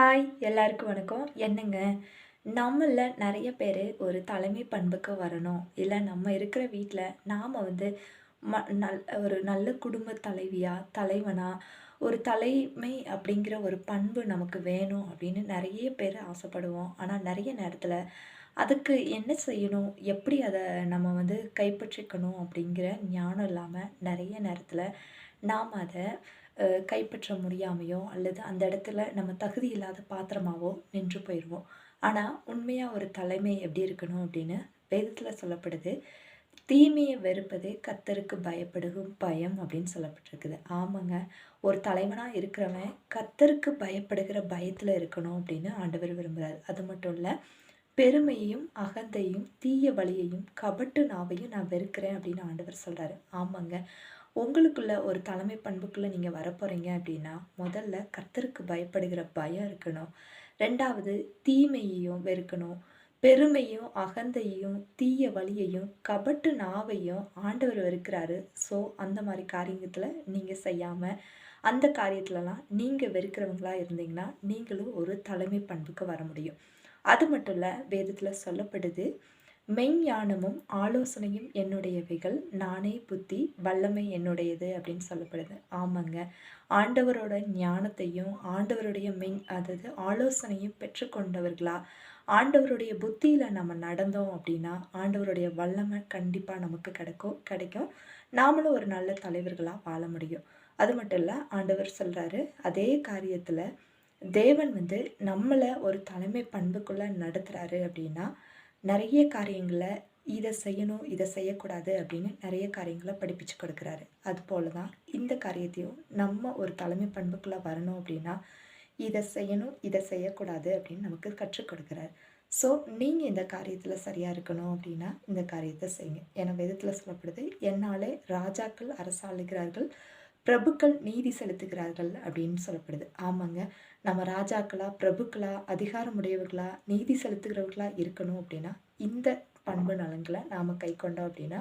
Hi எல்லாருக்கும் வணக்கம். என்னங்க? நம்மள நிறைய பேர் ஒரு தலைமை பண்புக்கு வரணும். இல்லை நம்ம இருக்கிற வீட்டில் நாம் வந்து ம நல் ஒரு நல்ல குடும்ப தலைவியாக தலைவனாக ஒரு தலைமை அப்படிங்கிற ஒரு பண்பு நமக்கு வேணும் அப்படின்னு நிறைய பேர் ஆசைப்படுவோம். ஆனால் நிறைய நேரத்தில் அதுக்கு என்ன செய்யணும்? எப்படி அதை நம்ம வந்து கைப்பற்றிக்கணும் அப்படிங்கிற ஞானம் இல்லாமல் நிறைய நேரத்தில் நாம் அதை கைப்பற்ற முடியாமையோ அல்லது அந்த இடத்துல நம்ம தகுதி இல்லாத பாத்திரமாவோ நின்று போயிடுவோம் ஆனால் உண்மையாக ஒரு தலைமை எப்படி இருக்கணும் அப்படின்னு வேதத்தில் சொல்லப்படுது. தீமையை வெறுப்பது கத்தருக்கு பயப்படுகும் பயம் அப்படின்னு சொல்லப்பட்டிருக்குது. ஆமாங்க. ஒரு தலைவனாக இருக்கிறவன் கத்தருக்கு பயப்படுகிற பயத்தில் இருக்கணும் அப்படின்னு ஆண்டவர் விரும்புகிறார் அது மட்டும் இல்லை பெருமையையும் அகந்தையும் தீய வழியையும் கபட்டு நாவையும் நான் வெறுக்கிறேன் அப்படின்னு ஆண்டவர் சொல்கிறாரு ஆமாங்க. உங்களுக்குள்ள ஒரு தலைமை பண்புக்குள்ளே நீங்கள் வரப்போகிறீங்க அப்படின்னா முதல்ல கர்த்தருக்கு பயப்படுகிற பயம் இருக்கணும். ரெண்டாவது தீமையையும் வெறுக்கணும். பெருமையும் அகந்தையும் தீய வழியையும் கபட்டு நாவையும் ஆண்டவர் வெறுக்கிறாரு. ஸோ அந்த மாதிரி காரியத்தில் நீங்கள் செய்யாமல் அந்த காரியத்துலலாம் நீங்கள் வெறுக்கிறவங்களா இருந்தீங்கன்னா நீங்களும் ஒரு தலைமை பண்புக்கு வர முடியும். அது மட்டும் இல்லை வேதத்தில் சொல்லப்படுது மெய்ஞானமும் ஆலோசனையும் என்னுடையவைகள். நானே புத்தி வல்லமை என்னுடையது அப்படின்னு சொல்லப்படுது. ஆமாங்க. ஆண்டவரோட ஞானத்தையும் ஆண்டவருடைய மெய் அதாவது ஆலோசனையும் பெற்றுக்கொண்டவர்களா? ஆண்டவருடைய புத்தியில் நம்ம நடந்தோம் அப்படின்னா ஆண்டவருடைய வல்லமை கண்டிப்பாக நமக்கு கிடைக்கும் கிடைக்கும். நாமளும் ஒரு நல்ல தலைவர்களாக வாழ முடியும். அது மட்டும் இல்லை ஆண்டவர் சொல்கிறாரு அதே காரியத்தில் தேவன் வந்து நம்மளை ஒரு தலைமை பண்புக்குள்ளே நடத்துகிறாரு அப்படின்னா நிறைய காரியங்களை இதை செய்யணும் இதை செய்யக்கூடாது அப்படின்னு நிறைய காரியங்களை படிப்பிச்சு கொடுக்குறாரு. அதுபோல தான் இந்த காரியத்தையும் நம்ம ஒரு தலைமை பண்புக்குள்ளே வரணும் அப்படின்னா இதை செய்யணும் இதை செய்யக்கூடாது அப்படின்னு நமக்கு கற்றுக் கொடுக்குறாரு. ஸோ நீங்கள் இந்த காரியத்தில் சரியாக இருக்கணும் அப்படின்னா இந்த காரியத்தை செய்யுங்க. ஏன்னா விதத்தில் சொல்லப்படுது என்னாலே ராஜாக்கள் அரசாளுகிறார்கள் பிரபுக்கள் நீதி செலுத்துகிறார்கள் அப்படின்னு சொல்லப்படுது. ஆமாங்க. நம்ம ராஜாக்களா பிரபுக்களா அதிகாரமுடையவர்களா நீதி செலுத்துகிறவர்களா இருக்கணும் அப்படின்னா இந்த பண்பு நலன்களை நாம் கை கொண்டோம் அப்படின்னா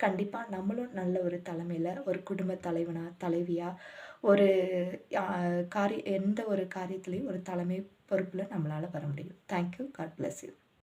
கண்டிப்பாக நம்மளும் நல்ல ஒரு தலைமையில் ஒரு குடும்ப தலைவனா தலைவியா ஒரு காரிய எந்த ஒரு காரியத்துலேயும் ஒரு தலைமை பொறுப்பில் நம்மளால் வர முடியும். Thank you God bless you